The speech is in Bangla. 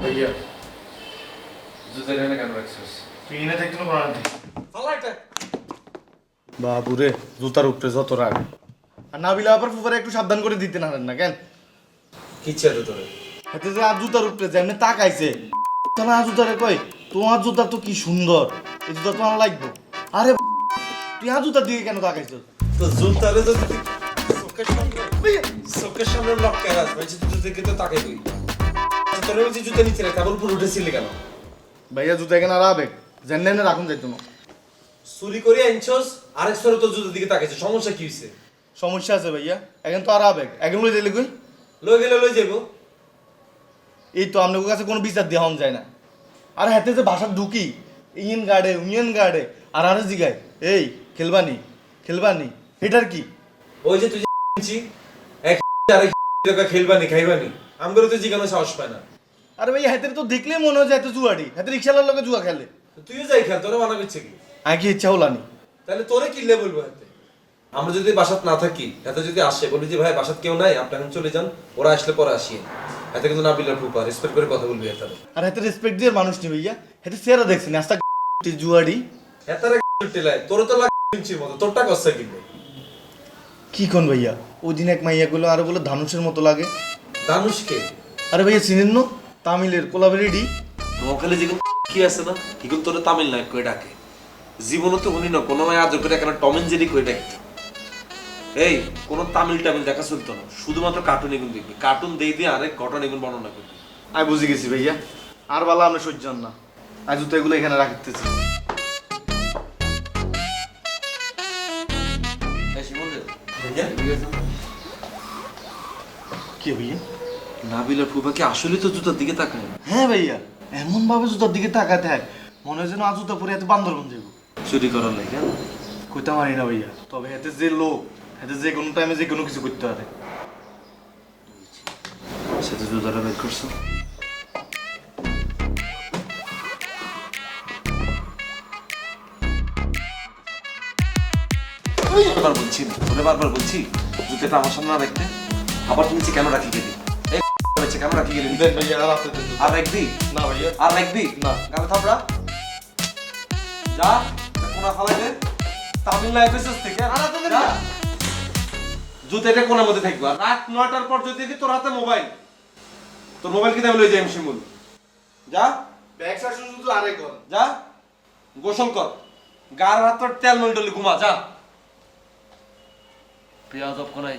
ভাইয়া জুতা এখানে কেন রাখছিস তুই এনে থাকতো না বানাতে ফালা বাবুরে জুতার উপরে যত রাগ। আর নাবিলা আবার ফুফারে একটু সাবধান করে দিতে না না কেন? কি চাইতো তোরে? হাতে যে আর জুতার উপরে যেমনি তাকাইছে। তাহলে আর জুতারে কই? তোমার জুতা তো কি সুন্দর। এই জুতা তো আমার লাগবে। আরে তুই আর জুতার দিকে কেন তাকাইছ তো জুতারে যদি চোখের সামনে চোখের সামনে লক কেরাস বলছি তুই দেখে তো তাকাই তুই তোরে বলছি জুতা নিচে রাখ তারপর উপর উঠেছিলি কেন? ভাইয়া জুতা এখানে আর আবেগ জেনে রাখুন যাইতো না। চুরি করে আনছস আরেক সরে তোর জুতার দিকে তাকাইছে। সমস্যা কি হইছে? সমস্যা আছে ভাইয়া। এখন তো আর আবেগ। এখন লই যাইলে কই? লই গেলে লই যাইবো। এই তো আপনার কাছে কোনো বিচার দেওয়া হন যায় না। আর হাতে যে বাসা ঢুকি ইউনিয়ন গার্ডে ইউনিয়ন গার্ডে আর আরে জিগায় এই খেলবানি খেলবানি এটার কি? ওই যে তুই এক খেলবানি খাইবানি। আমগরে তো জিগানো সাহস পায় না। আরে ভাই হাতের তো দেখলে মনে হয় এত জুয়াড়ি। হাতে রিক্সালার লোকে জুয়া খেলে। তুইও যাই খেল তোরা মানা করছে কি? আগে ইচ্ছা হলানি তাহলে তোরে কিনলে বলব হাতে? আমরা যদি বাসাত না থাকি এতে যদি আসে বলি যে ভাই বাসাত কেউ নাই আপনি এখন চলে যান ওরা আসলে পরে আসিয়ে এতে কিন্তু না বিলের ফুপা রেসপেক্ট করে কথা বলবি এতে আর হাতে রেসপেক্ট দিয়ে মানুষ নি ভাইয়া। হাতে সেরা দেখছেন আস্তা জুয়াড়ি। এতারে টেলায় তোর তো লাগে ইঞ্চির মতো তোরটা কষ্ট কিনবে কি কোন ভাইয়া? ওই দিন এক মাইয়া গুলো আরও বলে ধানুষের মতো লাগে। দানুষকে আরে ভাইয়া চিনেন না? তামিলের কোলাবেরিডি। নোয়াখালী যেগুলো কি আছে না এগুলো তোর তামিল নায়ক কই ডাকে। জীবনে তো শুনি না কোনো মায় আদর করে এখানে টম এন্ড জেরি কই ডাকে। এই কোন তামিল টামিল দেখা চলতো না শুধুমাত্র কার্টুন এগুলো দেখবি। কার্টুন দিয়ে দিয়ে আরেক ঘটনা এগুলো বর্ণনা করবি। আমি বুঝে গেছি ভাইয়া। আর বালা আমরা সহ্য হন না। আজ তো এগুলো এখানে রাখতেছি। কি ভাইয়া? নাবিলের ফুফা কি আসলে তো জুতার দিকে তাকায়। না হ্যাঁ ভাইয়া এমন ভাবে জুতার দিকে তাকাতে হয় মনে হয় যেন আজ জুতা পরে এত বান্দরবন যাব চুরি করার লাগে কইতে পারি না ভাইয়া তবে এতে যে লোক এতে যে কোনো টাইমে যে কোনো কিছু করতে পারে। সেটা জুতাটা বের করছ। বারবার বলছি না তোরে বারবার বলছি জুতাটা আমার সামনে না রাখতে আবার তুমি কেন রাখি গেলি নিচে কেন রাখি গেলি দেন ভাইয়া আর আসতে দেন আর রাখবি? না ভাইয়া। আর রাখবি? না। গালে থাপড়া। যা কোনা ফালাই দে। তামিল লাইফ এসেছ থেকে। আর হাতে দেন যা। না। কোনার মধ্যে থাকবে। রাত নয়টার পর যদি দেখি তোর হাতে মোবাইল। তোর মোবাইল কিনে আমি লই যাই শিমুল। যা। ব্যাগ শাসন শুধু আরে কর যা। গোসল কর। গার হাত তোর তেল মন্ডলি ঘুমা যা। পেঁয়াজ অফ কোনাই